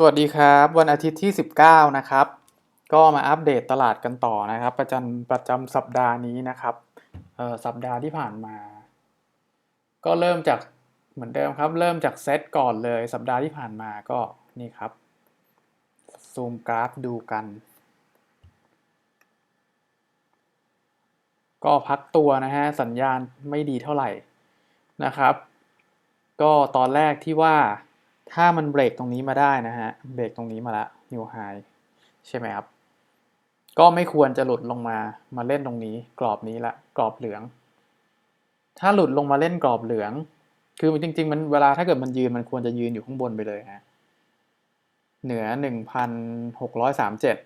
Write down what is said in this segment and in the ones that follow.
สวัสดีครับ วันอาทิตย์ที่ 19 นะครับ ก็มาอัปเดตตลาดกันต่อนะครับ ประจำประจำสัปดาห์นี้นะครับสัปดาห์ที่ผ่านมา ก็เริ่มจากเหมือนเดิมครับ เริ่มจากเซตก่อนเลย สัปดาห์ที่ผ่านมาก็นี่ครับ ซูมกราฟดูกัน ก็พักตัวนะฮะ สัญญาณไม่ดีเท่าไหร่นะครับ ก็ตอนแรกที่ว่า ถ้ามันเบรกตรงนี้มาได้นะฮะ เบรกตรงนี้มาละนิวไฮใช่ไหมครับ ก็ไม่ควรจะหลุดลงมา มาเล่นตรงนี้ กรอบนี้ละ กรอบเหลือง ถ้าหลุดลงมาเล่นกรอบเหลือง คือจริง ๆ มันเวลาถ้าเกิดมันยืนมันควรจะยืนอยู่ข้างบนไปเลยฮะ เหนือหนึ่งพันหกร้อยสามเจ็ด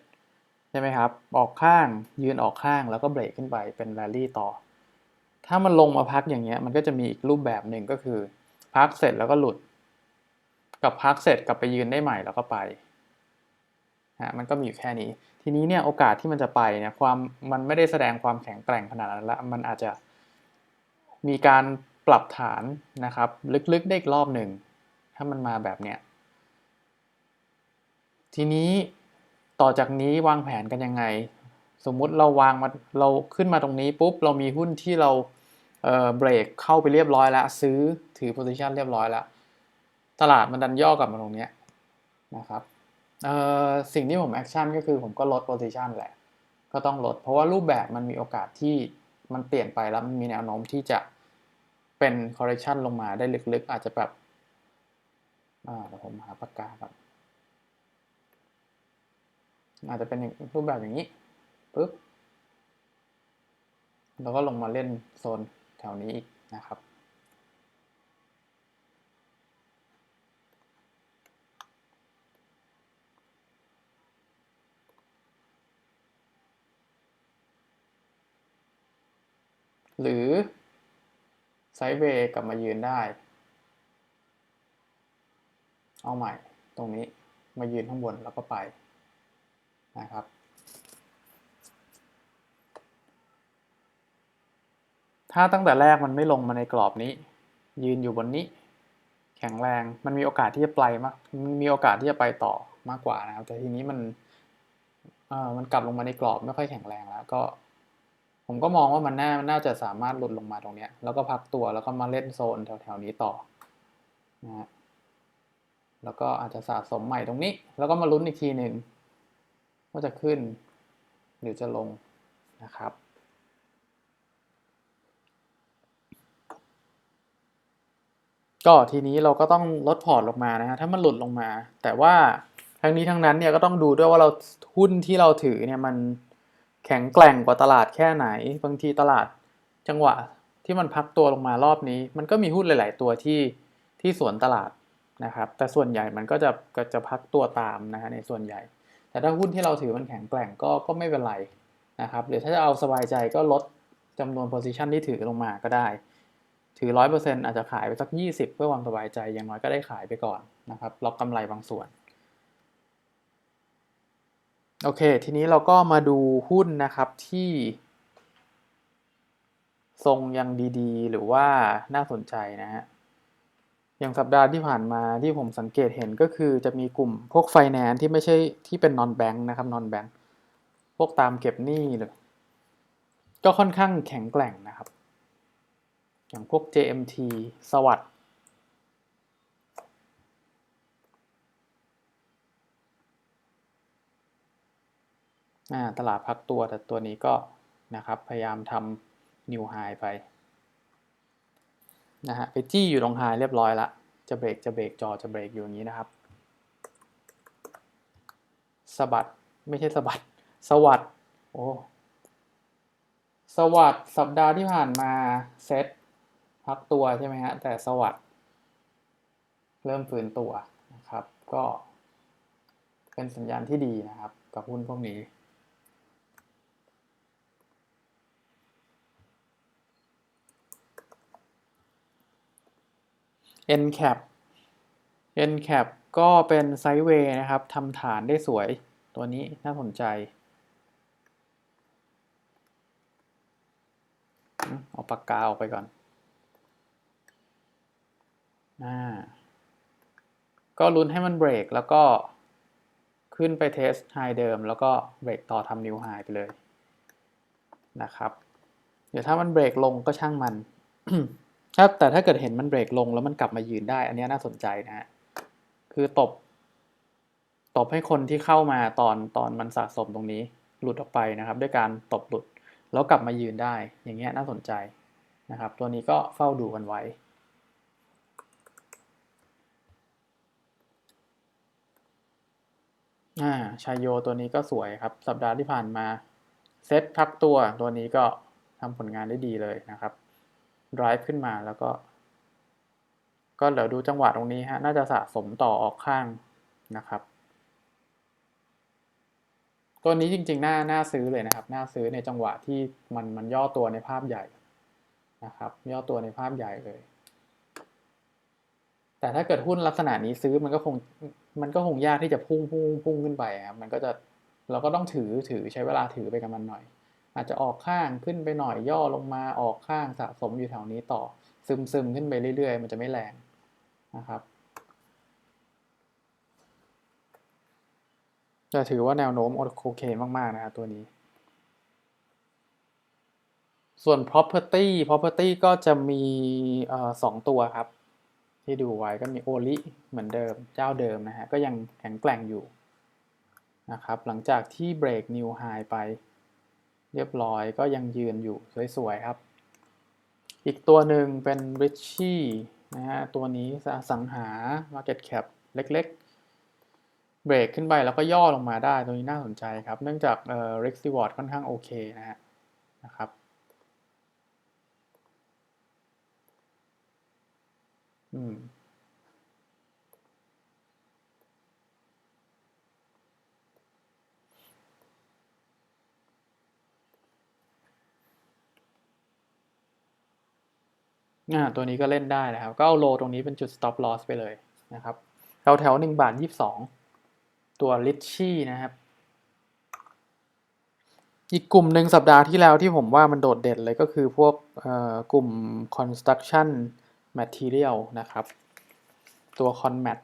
ใช่ไหมครับ ออกข้าง ยืนออกข้าง แล้วก็เบรกขึ้นไป เป็นแรลลี่ต่อ ถ้ามันลงมาพักอย่างเงี้ย มันก็จะมีอีกรูปแบบหนึ่งก็คือ พักเสร็จแล้วก็หลุด กับพักเสร็จกลับไปยืนได้ใหม่แล้วก็ไปฮะมันก็มีอยู่แค่นี้ ทีนี้เนี่ยโอกาสที่มันจะไปเนี่ยความมันไม่ได้แสดงความแข็งแกร่งขนาดนั้นละมันอาจจะมีการปรับฐานนะครับ ลึกๆได้อีกรอบหนึ่งถ้ามันมาแบบเนี้ยทีนี้ต่อจากนี้วางแผนกันยังไง สมมุติเราวางมาเราขึ้นมาตรงนี้ปุ๊บเรามีหุ้นที่เราเออเบรกเข้าไปเรียบร้อยแล้ว ซื้อถือ position เรียบร้อยแล้ว ตลาดมันดันย่อกลับมาตรงนี้นะครับสิ่งที่ผมแอคชั่นก็คือผมก็ลด position แหละ ก็ต้องลด เพราะว่ารูปแบบมันมีโอกาสที่มันเปลี่ยนไปแล้วมันมีแนวโน้มที่จะเป็น correction ลงมาได้ลึกๆ อาจจะแบบเดี๋ยวผมหาปากกาครับอาจจะเป็นรูปแบบอย่างนี้ปุ๊บแล้วก็ลงมาเล่นโซนแถวนี้อีกนะครับ หรือไซด์เวย์กลับมายืนได้ เอาใหม่ตรงนี้มายืนข้างบนแล้วก็ไปนะครับถ้าตั้งแต่แรกมันไม่ลงมาในกรอบนี้ ยืนอยู่บนนี้ แข็งแรงมันมีโอกาสที่จะไปมากมันมีโอกาสที่จะไปต่อมากกว่านะครับ แต่ทีนี้มันเอ่อมันกลับลงมาในกรอบไม่ค่อยแข็งแรงแล้วก็ ผมก็มองว่ามันน่าน่าจะสามารถหลุดลงมาตรงเนี้ยแล้วก็พักตัวแล้วก็มาเล่นโซนแถวๆนี้ต่อนะฮะแล้วก็อาจจะสะสมใหม่ตรงนี้ แล้วก็มาลุ้นอีกทีหนึ่งว่าจะขึ้น หรือจะลงนะครับ ก็ทีนี้เราก็ต้องลดพอร์ตลงมานะฮะถ้ามันหลุดลงมา แต่ว่าทั้งนี้ทั้งนั้นเนี่ยก็ต้องดูด้วยว่าเราหุ้นที่เราถือเนี่ยมัน แข็งแกร่งกว่าตลาดแค่ไหน บางทีตลาดจังหวะที่มันพักตัวลงมารอบนี้ มันก็มีหุ้นหลาย ๆ ตัวที่ที่สวนตลาดนะครับ แต่ส่วนใหญ่มันก็จะก็จะพักตัวตามนะฮะในส่วนใหญ่ แต่ถ้าหุ้นที่เราถือมันแข็งแกร่งก็ก็ไม่เป็นไรนะครับหรือถ้าจะเอาสบายใจก็ลดจำนวน position ที่ถือลงมาก็ได้ ถือร้อยเปอร์เซ็นอาจจะขายไปสักยี่สิบเพื่อความสบายใจอย่างน้อยก็ได้ขายไปก่อนนะครับล็อกกำไรบางส่วน โอเค ทีนี้เราก็มาดูหุ้นนะครับที่ ทรงยังดีๆ หรือว่าน่าสนใจนะฮะ อย่างสัปดาห์ที่ผ่านมาที่ผมสังเกตเห็นก็คือจะมีกลุ่มพวกไฟแนนซ์ที่ไม่ใช่ที่เป็นนอนแบงค์นะครับนอนแบงค์พวกตามเก็บหนี้เลยก็ค่อนข้างแข็งแกร่งนะครับ อย่างพวก JMT สวัสด์ ตลาดพักตัวแต่ตัวนี้ก็นะครับพยายามทำนิวไฮไปนะฮะไปจี้อยู่ตรงไฮเรียบร้อยละจะเบรกจะเบรกจอจะเบรกอยู่อย่างนี้นะครับสะบัดไม่ใช่สะบัดสวัสดโอ้สวัสดสัปดาห์ที่ผ่านมาเซ็ตพักตัวใช่ไหมฮะแต่สวัสดเริ่มฟื้นตัวนะครับ ก็เป็นสัญญาณที่ดีนะครับ กับหุ้นพวกนี้ NCAP NCAP ก็เป็นไซด์เวย์นะครับทำฐานได้สวยตัวนี้น่าสนใจ เอาปากกาออกไปก่อนอ่าก็ลุ้นให้มันเบรกแล้วก็ขึ้นไปเทสไฮเดิม แล้วก็เบรกต่อทำนิวไฮไปเลยนะครับ เดี๋ยวถ้ามันเบรกลงก็ช่างมัน ครับแต่ถ้าเกิดเห็นมันเบรกลงแล้วมันกลับมายืนได้ อันนี้น่าสนใจนะฮะคือตบ ตบให้คนที่เข้ามาตอนตอนมันสะสมตรงนี้ หลุดออกไปนะครับ ด้วยการตบหลุดแล้วกลับมายืนได้ อย่างเงี้ยน่าสนใจนะครับ ตัวนี้ก็เฝ้าดูกันไว้ อ่าชายโยตัวนี้ก็สวยครับ สัปดาห์ที่ผ่านมาเซตพักตัวตัวนี้ก็ทำผลงานได้ดีเลยนะครับ drive ขึ้นมาแล้วก็ ก็เดี๋ยวดูจังหวะตรงนี้ฮะ น่าจะสะสมต่อออกข้างนะครับ ตัวนี้จริงๆ น่า น่าซื้อเลยนะครับ น่าซื้อในจังหวะที่มัน มันย่อตัวในภาพใหญ่นะครับ ย่อตัวในภาพใหญ่เลย แต่ถ้าเกิดหุ้นลักษณะนี้ซื้อมันก็คง มันก็คงยากที่จะพุ่งพุ่งพุ่งขึ้นไปครับ มันก็จะ เราก็ต้องถือ ถือใช้เวลาถือไปกับมันหน่อย อาจจะออกข้างขึ้นไปหน่อยย่อลงมาออกข้างสะสมอยู่แถวนี้ต่อ ซึมซึมขึ้นไปเรื่อยๆ มันจะไม่แรงนะครับจะถือว่าแนวโน้มโอเคมากๆนะครับตัวนี้ ส่วน property property ก็จะมีสองตัวครับ ที่ดูไว้ก็มีโอลิเหมือนเดิมเจ้าเดิมนะฮะก็ยังแข็งแกร่งอยู่นะครับหลังจากที่เบรกนิวไฮไป เรียบร้อยก็ยังยืนอยู่สวยๆครับ อีกตัวหนึ่งเป็น Richie นะฮะ ตัวนี้สังหา Market Cap เล็กๆ เบรกขึ้นไปแล้วก็ย่อลงมาได้ ตัวนี้น่าสนใจครับ เนื่องจากเอ่อ Risk Reward ค่อนข้างโอเคนะฮะนะครับอืม อ่าตัวนี้ก็เล่นได้นะครับ ก็เอาโลตรงนี้เป็นจุด stop loss ไปเลยนะครับแถวแถวหนึ่งบาทยี่สิบสองตัว Litchi นะครับ อีกกลุ่มหนึ่งสัปดาห์ที่แล้วที่ผมว่ามันโดดเด่นเลยก็คือพวกกลุ่ม construction material นะครับ ตัว conmat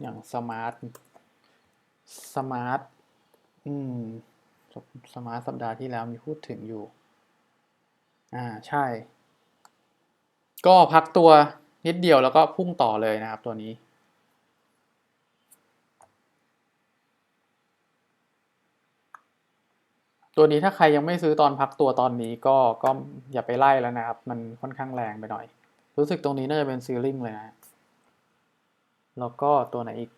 อย่าง smart smart อืม สมาร์ทสัปดาห์ที่แล้วมีพูดถึงอยู่ อ่าใช่ ก็พักตัวนิดเดียวแล้วก็พุ่งต่อเลยนะครับตัวนี้ ตัวนี้ถ้าใครยังไม่ซื้อตอนพักตัวตอนนี้ก็ก็อย่าไปไล่แล้วนะครับ มันค่อนข้างแรงไปหน่อย รู้สึกตรงนี้น่าจะเป็นซีลิงเลยนะ แล้วก็ตัวไหนอีก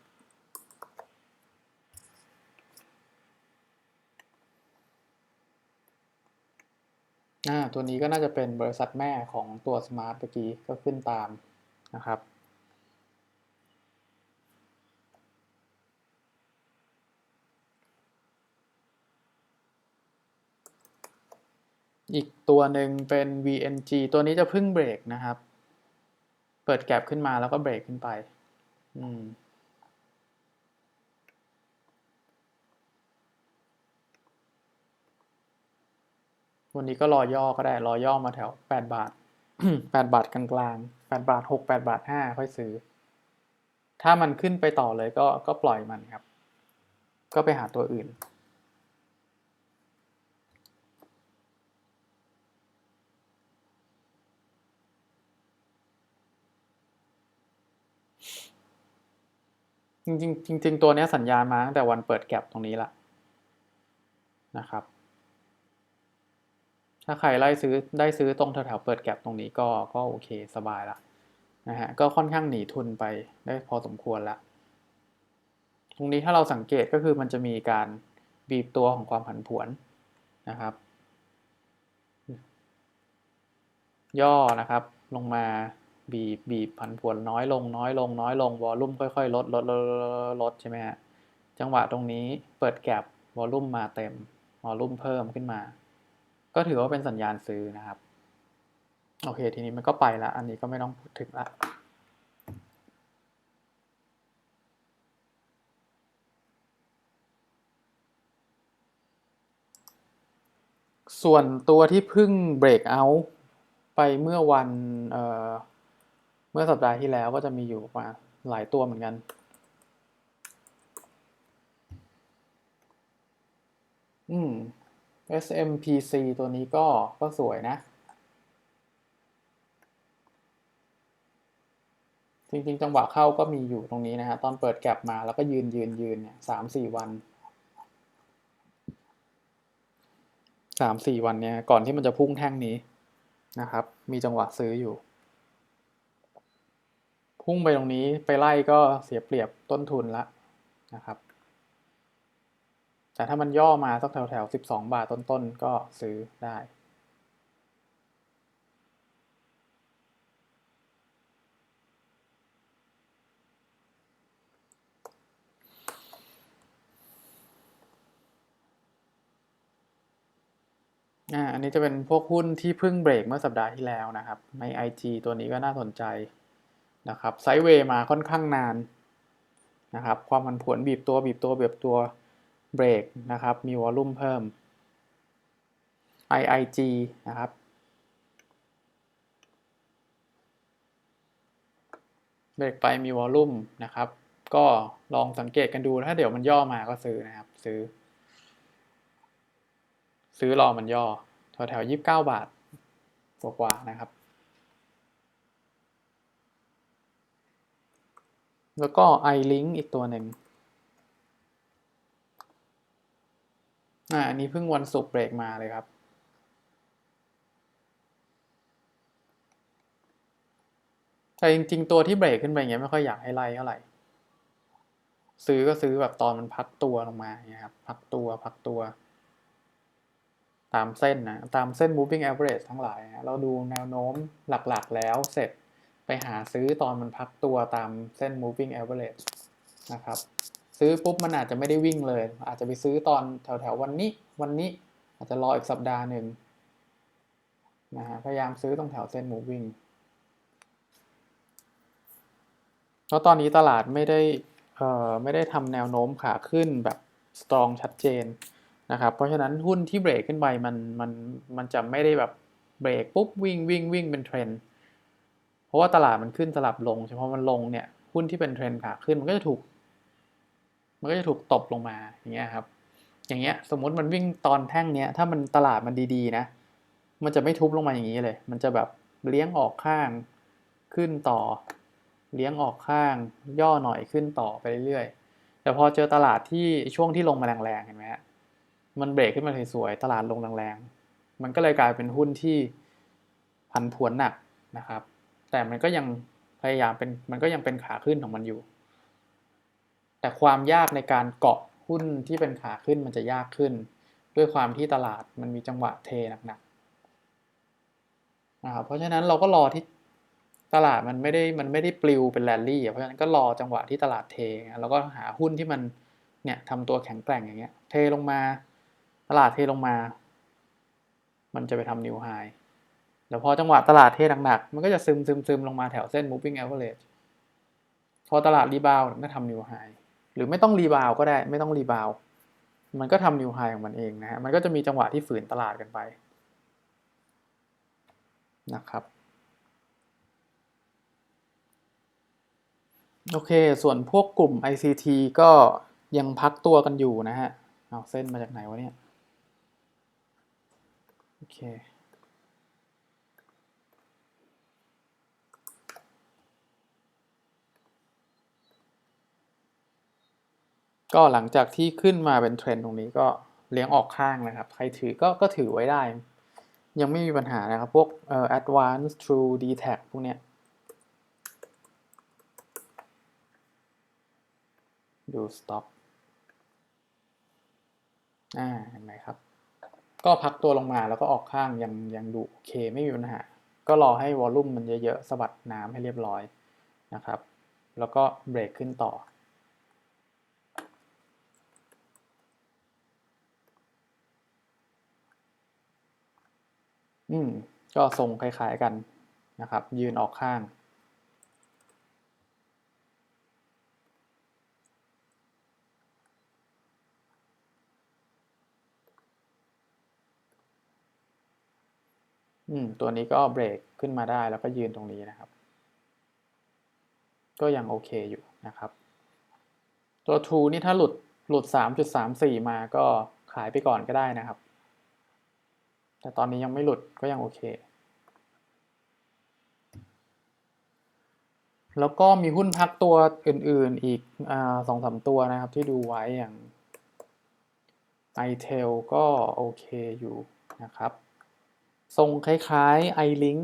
อ่าตัวนี้ก็น่าจะเป็นบริษัทแม่ของตัวสมาร์ทเมื่อกี้ก็ขึ้นตามนะครับ อีกตัวหนึ่งเป็น VNG ตัวนี้จะพึ่งเบรกนะครับ เปิดแก็บขึ้นมาแล้วก็เบรกขึ้นไป อืม วันนี้ก็รอย่อก็ได้รอย่อมาแถวแปดบาทแปดบาทกลางๆแปดบาทหกแปดบาทห้าค่อยซื้อ ถ้ามันขึ้นไปต่อเลยก็ก็ปล่อยมันครับ ก็ไปหาตัวอื่น จริงๆจริงๆตัวนี้สัญญาณมาตั้งแต่วันเปิดแก็บตรงนี้ละนะครับ ถ้าใครไล่ซื้อได้ซื้อตรงแถวๆเปิดแก็บตรงนี้ก็ก็โอเคสบายละนะฮะก็ค่อนข้างหนีทุนไปได้พอสมควรละตรงนี้ถ้าเราสังเกตก็คือมันจะมีการบีบตัวของความผันผวนนะครับ ย่อนะครับลงมาบีบบีบผันผวนน้อยลงน้อยลงน้อยลงวอลลุ่มค่อยๆ ลดลดลดลดใช่ไหมฮะจังหวะตรงนี้เปิดแก็บวอลลุ่มมาเต็มวอลลุ่มเพิ่มขึ้นมา ก็ถือว่าเป็นสัญญาณซื้อนะครับ โอเค ทีนี้มันก็ไปละ อันนี้ก็ไม่ต้องพูดถึงละส่วนตัวที่พึ่งเบรกเอาไปเมื่อวันเมื่อสัปดาห์ที่แล้วก็จะมีอยู่มาหลายตัวเหมือนกัน อืม SMPC ตัวนี้ก็ก็สวยนะ จริงๆ จังหวะเข้าก็มีอยู่ตรงนี้นะฮะ ตอนเปิดแก็บมาแล้วก็ยืนยืนยืนเนี่ยสามสี่วันสามสี่วันเนี่ย ก่อนที่มันจะพุ่งแท่งนี้นะครับ มีจังหวะซื้ออยู่ พุ่งไปตรงนี้ไปไล่ก็เสียเปรียบต้นทุนละนะครับ แต่ถ้ามันย่อมาสักแถวแถวสิบสองบาทต้นๆ ก็ซื้อได้อ่าอันนี้จะเป็นพวกหุ้นที่เพิ่งเบรกเมื่อสัปดาห์ที่แล้วนะครับ ใน IG ตัวนี้ก็น่าสนใจนะครับไซด์เวย์มาค่อนข้างนานนะครับ ความผันผวนบีบตัวบีบตัวบีบตัว เบรกนะครับ มีวอลลุ่มเพิ่ม IIG นะครับ เบรกไปมีวอลลุ่มนะครับ ก็ลองสังเกตกันดู ถ้าเดี๋ยวมันย่อมาก็ซื้อนะครับ ซื้อ ซื้อรอมันย่อแถวแถวยี่สิบเก้าบาทกว่าๆนะครับ แล้วก็ iLink อีกตัวหนึ่ง อ่าอันนี้เพิ่งวันศุกร์เบรกมาเลยครับแต่จริง ๆ ตัวที่เบรกขึ้นไปอย่างเงี้ยไม่ค่อยอยากให้ไล่เท่าไหร่ ซื้อก็ซื้อแบบตอนมันพักตัวลงมาอย่างเงี้ยครับพักตัวพักตัว ตามเส้นนะ ตามเส้น moving average ทั้งหลายนะเราดูแนวโน้มหลักๆ แล้วเสร็จไปหาซื้อตอนมันพักตัวตามเส้น moving average นะครับ ซื้อปุ๊บมันอาจจะไม่ได้วิ่งเลย อาจจะไปซื้อตอนแถวๆวันนี้ วันนี้อาจจะรออีกสัปดาห์หนึ่งนะฮะพยายามซื้อตรงแถวเส้น moving เพราะตอนนี้ตลาดไม่ได้เอ่อไม่ได้ทำแนวโน้มขาขึ้นแบบ strong ชัดเจนนะครับเพราะฉะนั้นหุ้นที่เบรกขึ้นไปมันมันมันจะไม่ได้แบบเบรกปุ๊บวิ่งวิ่งวิ่งเป็นเทรนด์เพราะว่าตลาดมันขึ้นสลับลงเฉพาะมันลงเนี่ยหุ้นที่เป็นเทรนด์ขาขึ้นมันก็จะถูก มันก็จะถูกตบลงมาอย่างเงี้ยครับอย่างเงี้ยสมมติมันวิ่งตอนแท่งเนี้ยถ้ามันตลาดมันดีๆนะ มันจะไม่ทุบลงมาอย่างนี้เลย มันจะแบบเลี้ยงออกข้างขึ้นต่อ เลี้ยงออกข้าง ย่อหน่อยขึ้นต่อไปเรื่อยๆแต่พอเจอตลาดที่ช่วงที่ลงมาแรงๆเห็นไหมฮะมันเบรกขึ้นมาสวยๆตลาดลงแรงๆมันก็เลยกลายเป็นหุ้นที่ผันผวนหนักนะครับ แต่มันก็ยังพยายามเป็นมันก็ยังเป็นขาขึ้นของมันอยู่ แต่ความยากในการเกาะหุ้นที่เป็นขาขึ้นมันจะยากขึ้น ด้วยความที่ตลาดมันมีจังหวะเทหนักๆนะครับเพราะฉะนั้นเราก็รอที่ตลาดมันไม่ได้มันไม่ได้ปลิวเป็นแรลลี่เพราะฉะนั้นก็รอจังหวะที่ตลาดเทแล้วก็หาหุ้นที่มันเนี่ยทำตัวแข็งแกร่งอย่างเงี้ยเทลงมา ตลาดเทลงมา มันจะไปทำนิวไฮแล้วพอจังหวะตลาดเทหนักๆมันก็จะซึมซึมซึมลงมาแถวเส้น moving average พอตลาดรีบาวก็ทำนิวไฮ หรือไม่ต้องรีบาวก็ได้ไม่ต้องรีบาวมันก็ทำนิวไฮของมันเองนะฮะมันก็จะมีจังหวะที่ฝืนตลาดกันไปนะครับโอเค ส่วนพวกกลุ่ม ICT ก็ยังพักตัวกันอยู่นะฮะ เอาเส้นมาจากไหนวะเนี่ย โอเค ก็หลังจากที่ขึ้นมาเป็นเทรนด์ตรงนี้ก็เลี้ยงออกข้างนะครับ ใครถือก็ก็ถือไว้ได้ ยังไม่มีปัญหานะครับ พวกเอ่อ advance true d t a c พวกเนี้ยดู stop อ่าเห็นไหมครับ ก็พักตัวลงมาแล้วก็ออกข้างยังยังดูโอเคไม่มีปัญหา ก็รอให้วอลลุ่มมันเยอะๆสะบัดน้ำให้เรียบร้อยนะครับ แล้วก็เบรกขึ้นต่อ อืม ก็ทรงคล้ายๆกันนะครับ ยืนออกข้าง อืม ตัวนี้ก็เบรกขึ้นมาได้แล้วก็ยืนตรงนี้นะครับ ก็ยังโอเคอยู่นะครับ ตัว True นี่ถ้าหลุดหลุด 3.34 มาก็ขายไปก่อนก็ได้นะครับ แต่ตอนนี้ยังไม่หลุดก็ยังโอเค แล้วก็มีหุ้นพักตัวอื่นๆอีกสองสามตัวนะครับที่ดูไว้อย่าง iTel ก็โอเคอยู่นะครับ ทรงคล้ายๆ iLink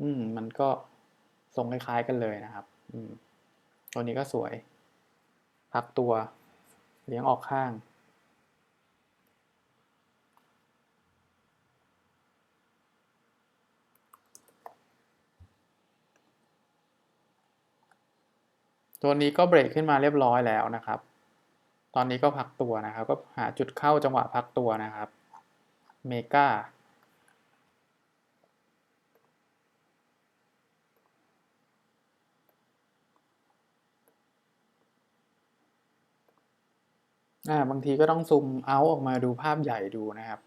อืมมันก็ทรงคล้ายๆกันเลยนะครับ อืมตัวนี้ก็สวย พักตัว เลี้ยงออกข้าง ตัวนี้ก็เบรกขึ้นมาเรียบร้อยแล้วนะครับ ตอนนี้ก็พักตัวนะครับ ก็หาจุดเข้าจังหวะพักตัวนะครับเมกาอ่าบางทีก็ต้องซูมเอาออกมาดูภาพใหญ่ดูนะครับ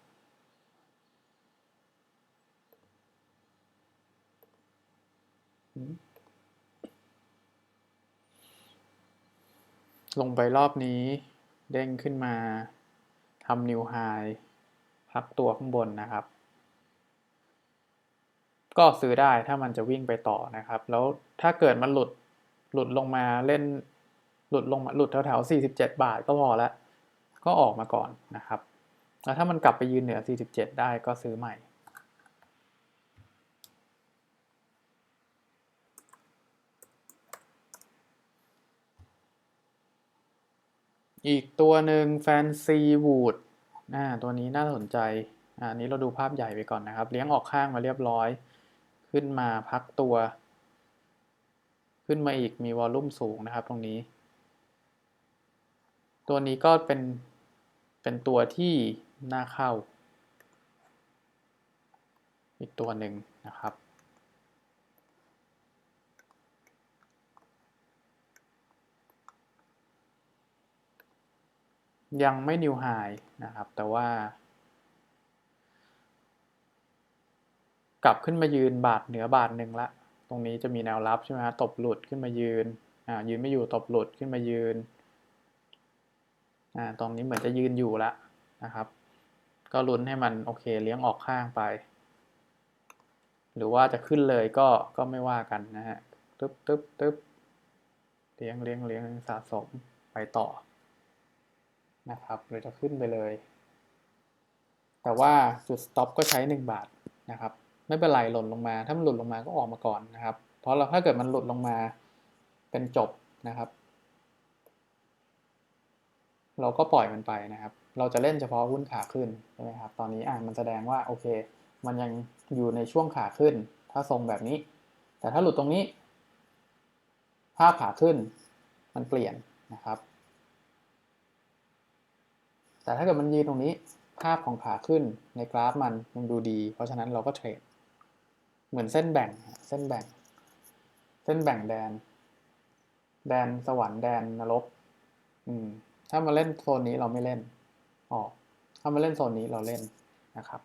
ลงไปรอบนี้ เด้งขึ้นมาทำนิวไฮพักตัวข้างบนนะครับ ก็ซื้อได้ถ้ามันจะวิ่งไปต่อนะครับ แล้วถ้าเกิดมันหลุดหลุดลงมาเล่นหลุดลงมาหลุดแถวแถว47 บาทก็พอแล้วก็ออกมาก่อนนะครับ แล้วถ้ามันกลับไปยืนเหนือ 47 ได้ก็ซื้อใหม่ อีกตัวหนึ่ง Fancy Wood อ่าตัวนี้น่าสนใจอ่านี้เราดูภาพใหญ่ไปก่อนนะครับ เลี้ยงออกข้างมาเรียบร้อย ขึ้นมาพักตัว ขึ้นมาอีกมีวอลลุ่มสูงนะครับตรงนี้ ตัวนี้ก็เป็น เป็นตัวที่น่าเข้า อีกตัวหนึ่งนะครับ ยังไม่นิวไฮนะครับ แต่ว่า กลับขึ้นมายืนบาทเหนือบาทหนึ่งละ ตรงนี้จะมีแนวรับใช่ไหมฮะตบหลุดขึ้นมายืนอ่ายืนไม่อยู่ตบหลุดขึ้นมายืนอ่าตรงนี้เหมือนจะยืนอยู่ล้วนะครับ ก็ลุ้นให้มันโอเคเลี้ยงออกข้างไป หรือว่าจะขึ้นเลยก็ก็ไม่ว่ากันนะฮะตึ๊บตึ๊บตึ๊บเลี้ยงเลี้ยงเลี้ยงสะสมไปต่อ นะครับหรือจะขึ้นไปเลย แต่ว่าจุด stop ก็ใช้ 1 บาทนะครับ ไม่เป็นไรหล่นลงมา ถ้ามันหลุดลงมาก็ออกมาก่อนนะครับ เพราะเราถ้าเกิดมันหลุดลงมาเป็นจบนะครับ เราก็ปล่อยมันไปนะครับ เราจะเล่นเฉพาะหุ้นขาขึ้นใช่ไหมครับ ตอนนี้อ่ามันแสดงว่าโอเค มันยังอยู่ในช่วงขาขึ้น ถ้าทรงแบบนี้ แต่ถ้าหลุดตรงนี้ภาพขาขึ้นมันเปลี่ยนนะครับ แต่ถ้าเกิดมันยืนตรงนี้ภาพของขาขึ้นในกราฟมันยังดูดี เพราะฉะนั้นเราก็เทรด เหมือนเส้นแบ่งเส้นแบ่ง เส้นแบ่งแดน แดนสวรรค์แดนนรกอืมถ้ามาเล่นโซนนี้เราไม่เล่นออกถ้ามาเล่นโซนนี้เราเล่นนะครับ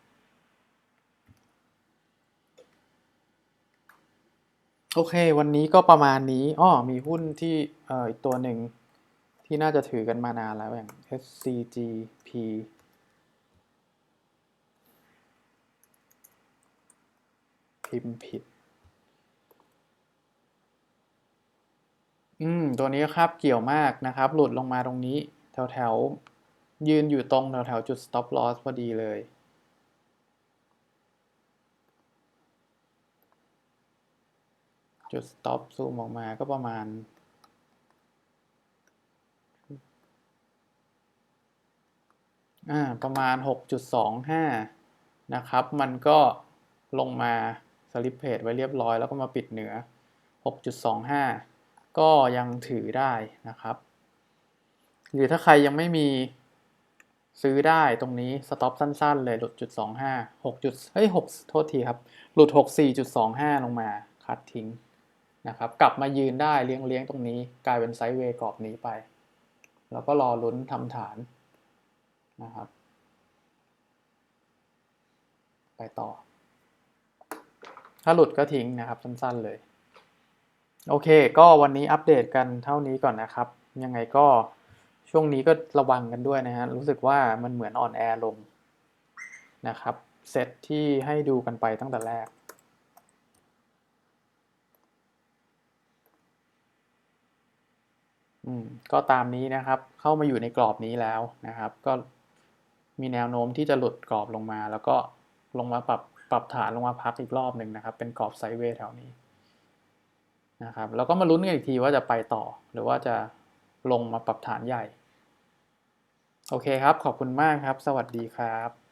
โอเค วันนี้ก็ประมาณนี้อ้อมีหุ้นที่เอ่ออีกตัวหนึ่ง ที่น่าจะถือกันมานานแล้วอย่าง SCGP พิมพ์ผิด อืม ตัวนี้ครับเกี่ยวมากนะครับ หลุดลงมาตรงนี้ แถวแถวยืนอยู่ตรงแถวแถวจุด stop loss พอดีเลยจุด stop ซูมออกมาก็ประมาณ อ่า ประมาณ 6.25 นะครับ มันก็ลงมาสลิปเพจไว้เรียบร้อย แล้วก็มาปิดเหนือ 6.25 ก็ยังถือได้นะครับ หรือถ้าใครยังไม่มีซื้อได้ตรงนี้สต็อปสั้น ๆ เลยหลุดจุดสองห้าหกจุดเฮ้ยหกโทษทีครับ หลุดหกสี่จุดสองห้าลงมาคัดทิ้งนะครับ กลับมายืนได้เลี้ยงเลี้ยงตรงนี้ กลายเป็นไซด์เวย์กรอบนี้ไป แล้วก็รอลุ้นทำฐาน นะครับ ไปต่อ ถ้าหลุดก็ทิ้งนะครับ สั้นๆเลย โอเค ก็วันนี้อัปเดตกันเท่านี้ก่อนนะครับ ยังไงก็ช่วงนี้ก็ระวังกันด้วยนะฮะ รู้สึกว่ามันเหมือนอ่อนแอลงนะครับ เซตที่ให้ดูกันไปตั้งแต่แรกอืมก็ตามนี้นะครับ เข้ามาอยู่ในกรอบนี้แล้วนะครับ ก็ มีแนวโน้มที่จะหลุดกรอบลงมา แล้วก็ลงมาปรับปรับฐานลงมาพักอีกรอบหนึ่งนะครับ เป็นกรอบไซด์เวย์แถวนี้นะครับแล้วก็มาลุ้นกันอีกทีว่าจะไปต่อ หรือว่าจะลงมาปรับฐานใหญ่ โอเคครับ ขอบคุณมากครับ สวัสดีครับ